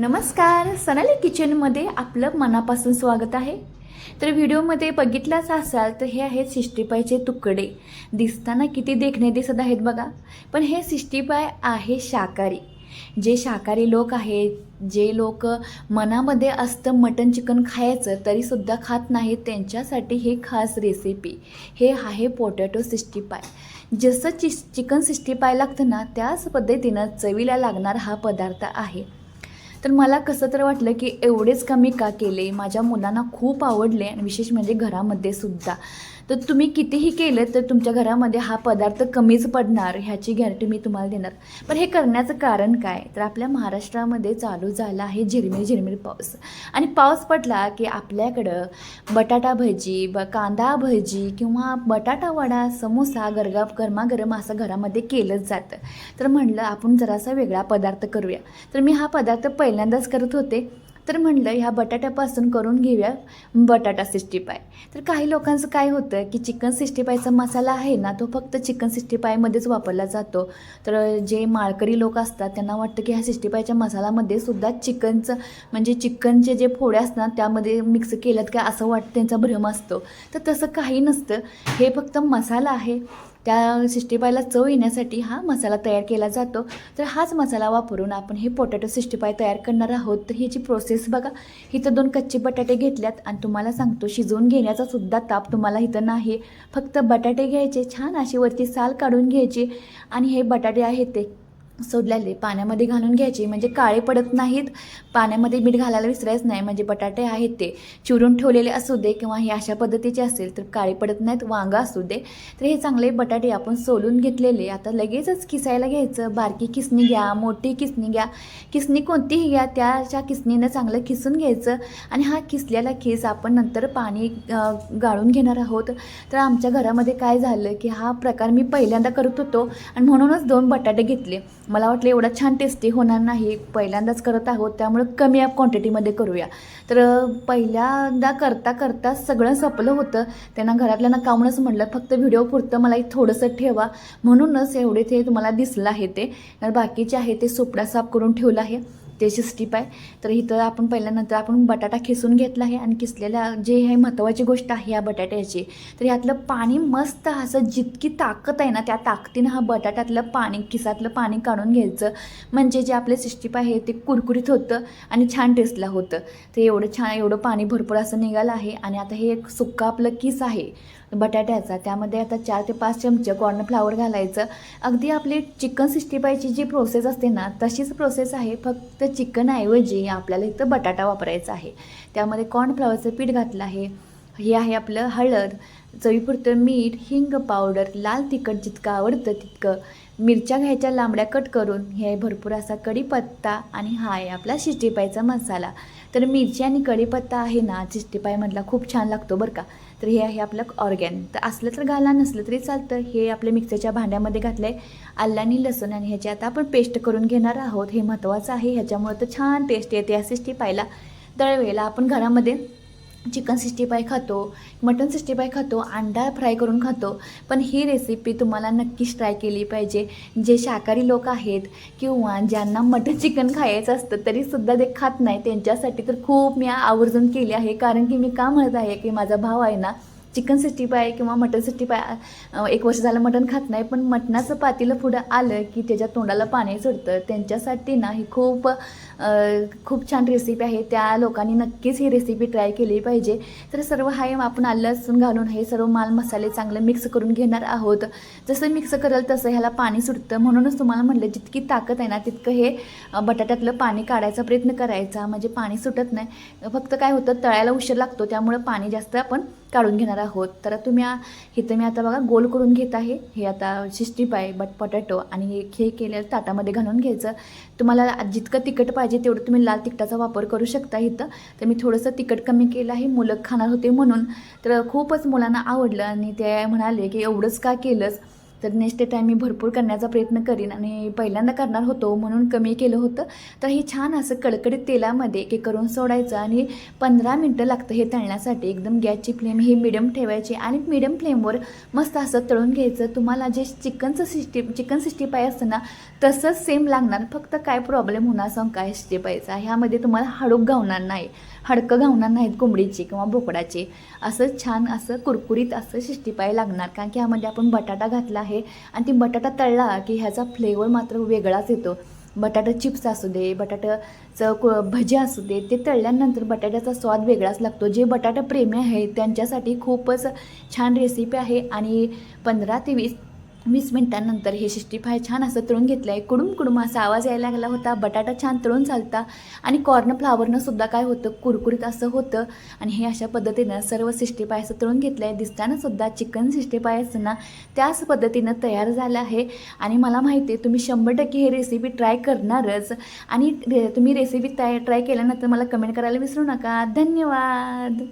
नमस्कार सनाली किचनमध्ये आपलं मनापासून स्वागत आहे. तर व्हिडिओमध्ये बघितलाच असाल तर हे आहेत सिष्टीपायचे तुकडे. दिसताना किती देखणे दिसत आहेत बघा. पण हे सिष्टीपाय आहे शाकाहारी. जे शाकाहारी लोक आहेत जे लोक मनामध्ये असतं मटन चिकन खायचं तरीसुद्धा खात नाहीत त्यांच्यासाठी हे खास रेसिपी हे आहे पोटॅटो सिक्स्टी पाय जसं चि चिकन सिक्स्टी पाय लागतं ना त्याच पद्धतीनं चवीला लागणार हा पदार्थ आहे. तर मला कसं तर वाटलं की एवढेच कमी का केले? माझ्या मुलांना खूप आवडले आणि विशेष म्हणजे घरामध्ये सुद्धा. तर तुम्ही कितीही केलं तर तुमच्या घरामध्ये हा पदार्थ कमीच पडणार ह्याची गॅरंटी मी तुम्हाला देणार. पण हे करण्याचं कारण काय? तर आपल्या महाराष्ट्रामध्ये चालू झाला आहे झिरमिर झिरमिर पाऊस. आणि पाऊस पडला की आपल्याकडं बटाटा भजी ब कांदा भजी किंवा बटाटा वडा समोसा गरगा गरमागरम असं घरामध्ये केलंच जातं. तर म्हणलं आपण जरासा वेगळा पदार्थ करूया. तर मी हा पदार्थ पहिल्यांदाच करत होते. तर म्हणलं ह्या बटाट्यापासून करून घेऊया बटाटा सिक्स्टी पाय तर काही लोकांचं काय होतं की चिकन सिक्स्टी पायचा मसाला आहे ना तो फक्त चिकन सिक्स्टी पायमध्येच वापरला जातो. तर जे माळकरी लोक असतात त्यांना वाटतं की ह्या सिक्स्टी पायच्या मसाल्यामध्ये सुद्धा चिकनचं म्हणजे चिकनचे जे फोडे असतात त्यामध्ये मिक्स केल्यात का असं वाटतं त्यांचा भ्रम असतो. तर तसं काही नसतं. हे फक्त मसाला आहे. त्या सिक्स्टी पायला चव येण्यासाठी हा मसाला तयार केला जातो. तर हाच मसाला वापरून आपण हे पोटॅटो सिक्स्टी पाय तयार करणार आहोत. तर ह्याची प्रोसेस बघा. इथं दोन कच्चे बटाटे घेतल्यात आणि तुम्हाला सांगतो शिजवून घेण्याचा सुद्धा ताप तुम्हाला इथं नाही. फक्त बटाटे घ्यायचे छान अशी वरती साल काढून घ्यायची. आणि हे बटाटे आहेत ते सोडलेले. पाण्यामध्ये घालून घ्यायचे. म्हणजे काळे पडत नाहीत. पाण्यामध्ये मीठ घालायला विसरायचं नाही. म्हणजे बटाटे आहेत ते. चिरून ठेवलेले असू दे किंवा हे अशा पद्धतीचे असेल तर काळे पडत नाहीत. वांगा असू दे. तर हे चांगले बटाटे आपण सोलून घेतलेले. आता लगेचच किसायला घ्यायचं. बारकी किसणी घ्या मोठी किसणी घ्या. किसणी कोणतीही घ्या. त्याच्या किसणीनं चांगलं किसून घ्यायचं. आणि हा किसलेला खीस आपण नंतर पाणी गाळून घेणार आहोत. तर आमच्या घरामध्ये काय झालं की हा प्रकार मी पहिल्यांदा करत होतो. आणि म्हणूनच दोन बटाटे घेतले. मला वाटलं एवढा छान टेस्टी होणार नाही. पहिल्यांदाच करत आहोत त्यामुळं कमी क्वांटिटीमध्ये करूया. तर पहिल्यांदा करता करता सगळं संपलं होतं. त्यांना घरातल्यांना कामूनच म्हटलं फक्त व्हिडिओ पुरतं मला एक थोडंसं ठेवा. म्हणूनच एवढे ते तुम्हाला दिसलं आहे ते. बाकीचे आहे ते सुपडा साफ करून ठेवलं आहे. ते स्टीप आहे. तर इथं आपण पहिल्यानंतर आपण बटाटा खिसून घेतला आहे आणि किसलेल्या जे हे महत्त्वाची गोष्ट आहे या बटाट्याची तर यातलं पाणी मस्त असं जितकी ताकद आहे ना त्या ताकदीनं हा बटाट्यातलं पाणी किसातलं पाणी काढून घ्यायचं. म्हणजे जे आपले सिस्टीप आहे ते कुरकुरीत होतं आणि छान टेस्टला होतं. तर एवढं छान एवढं पाणी भरपूर असं निघालं आहे. आणि आता हे एक सुक्का आपलं किस आहे. बटाट्याचा. त्यामध्ये आता चार ते पाच चमचे कॉर्नफ्लावर घालायचं. अगदी आपली चिकन सिक्स्टी फायची जी प्रोसेस असते ना तशीच प्रोसेस आहे. फक्त चिकनऐवजी आपल्याला इथं बटाटा वापरायचा आहे. त्यामध्ये कॉर्नफ्लावरचं पीठ घातलं आहे. हे आहे आपलं हळद चवीपुरतं मीठ हिंग पावडर लाल तिखट जितकं आवडतं तितकं. मिरच्या घ्यायच्या लांबड्या कट करून हे भरपूर असा कढीपत्ता आणि हा आहे आपला शिष्टीपायचा मसाला. तर मिरची आणि कढीपत्ता आहे ना शिष्टीपायमधला खूप छान लागतो बरं का. तर हे आहे आपलं ऑर्गॅन तर असलं तर घाला नसलं तरी चालतं. हे आपल्या मिक्सरच्या भांड्यामध्ये घातलं आहे आल्लानी लसूण आणि ह्याची आता आपण पेस्ट करून घेणार आहोत. हे महत्त्वाचं आहे. ह्याच्यामुळं तर छान टेस्ट येते या सिक्स्टी पायला दरवेळेला आपण घरामध्ये चिकन सिक्स्टी फाय खातो मटन सिक्स्टी फाय खातो अंडा फ्राय करून खातो. पण ही रेसिपी तुम्हाला नक्कीच ट्राय केली पाहिजे. जे शाकाहारी लोक आहेत किंवा ज्यांना मटन चिकन खायचं असतं तरीसुद्धा ते खात नाही. त्यांच्यासाठी तर खूप मी आवर्जून केली आहे. कारण की मी का म्हणत आहे की माझा भाव आहे ना चिकन सिक्स्टी पाय किंवा मटन सिक्स्टी पाय एक वर्ष झालं मटण खात नाही पण मटणाचं पातीलं पुढं आलं की त्याच्या तोंडाला पाणी सुटतं. त्यांच्यासाठी ना ही खूप खूप छान रेसिपी आहे. त्या लोकांनी नक्कीच ही रेसिपी ट्राय केली पाहिजे. तर सर्व हाय आपण आलं लसूण घालून हे सर्व माल मसाले चांगले मिक्स करून घेणार आहोत. जसं मिक्स कराल तसं ह्याला पाणी सुटतं. म्हणूनच तुम्हाला म्हटलं जितकी ताकद आहे ना तितकं हे बटाट्यातलं पाणी काढायचा प्रयत्न करायचा. म्हणजे पाणी सुटत नाही. फक्त काय होतं तळायला उशीर लागतो त्यामुळं पाणी जास्त आपण काढून घेणार आहोत. तर तुम्ही इथं मी आता बघा गोल करून घेत आहे. हे आता शिस्टीप आहे बट पोटॅटो आणि हे हे केलं ताटामध्ये घालून घ्यायचं. तुम्हाला जितकं तिखट पाहिजे तेवढं तुम्ही लाल तिखटाचा वापर करू शकता इथं. तर मी थोडंसं तिखट कमी केलं आहे मुलं खाणार होते म्हणून. तर खूपच मुलांना आवडलं आणि ते म्हणाले की एवढंच का केलंस? तर नेक्स्ट टाईम मी भरपूर करण्याचा प्रयत्न करीन आणि पहिल्यांदा करणार होतो म्हणून कमी केलं होतं. तर हे छान असं कडकडीत तेलामध्ये एक करून सोडायचं आणि पंधरा मिनटं लागतं हे तळण्यासाठी. एकदम गॅसची फ्लेम ही मिडियम ठेवायची आणि मिडियम फ्लेमवर मस्त असं तळून घ्यायचं. तुम्हाला जे चिकनचं सिस्टी चिकन सिक्स्टी पाय असतं ना तसंच सेम लागणार. फक्त काय प्रॉब्लेम होणार सांग काय सिस्टी पायचा ह्यामध्ये तुम्हाला हाडूक गावणार नाही. हडकं घावणार नाहीत कोंबडीची किंवा बोकडाची. असं छान असं कुरकुरीत असं शिष्टीपाय लागणार. कारण की ह्यामध्ये आपण बटाटा घातला आहे आणि ती बटाटा तळला की ह्याचा फ्लेवर मात्र वेगळाच येतो. बटाटा चिप्स असू दे बटाट्याचं क भजी असू दे ते तळल्यानंतर बटाट्याचा स्वाद वेगळाच लागतो. जे बटाटा प्रेमी आहेत त्यांच्यासाठी खूपच छान रेसिपी आहे. आणि पंधरा ते वीस वीस मिनटांनंतर हे शिष्टी फाय छान असं तळून घेतलं आहे कुडूम कुडूम असा आवाज यायला लागला होता. बटाटा छान तळून चालता. आणि कॉर्न फ्लावरनं सुद्धा काय होतं? कुरकुरीत असं होतं. आणि हे अशा पद्धतीनं सर्व सिष्टी पाय असं तळून घेतलं आहे दिसताना सुद्धा चिकन सिष्टी पाय असतं ना त्याच पद्धतीनं तयार झालं आहे. आणि मला माहिती आहे तुम्ही शंभर टक्के हे रेसिपी ट्राय करणारच. आणि तुम्ही रेसिपी ट्राय ट्राय केल्यानंतर मला कमेंट करायला विसरू नका. धन्यवाद.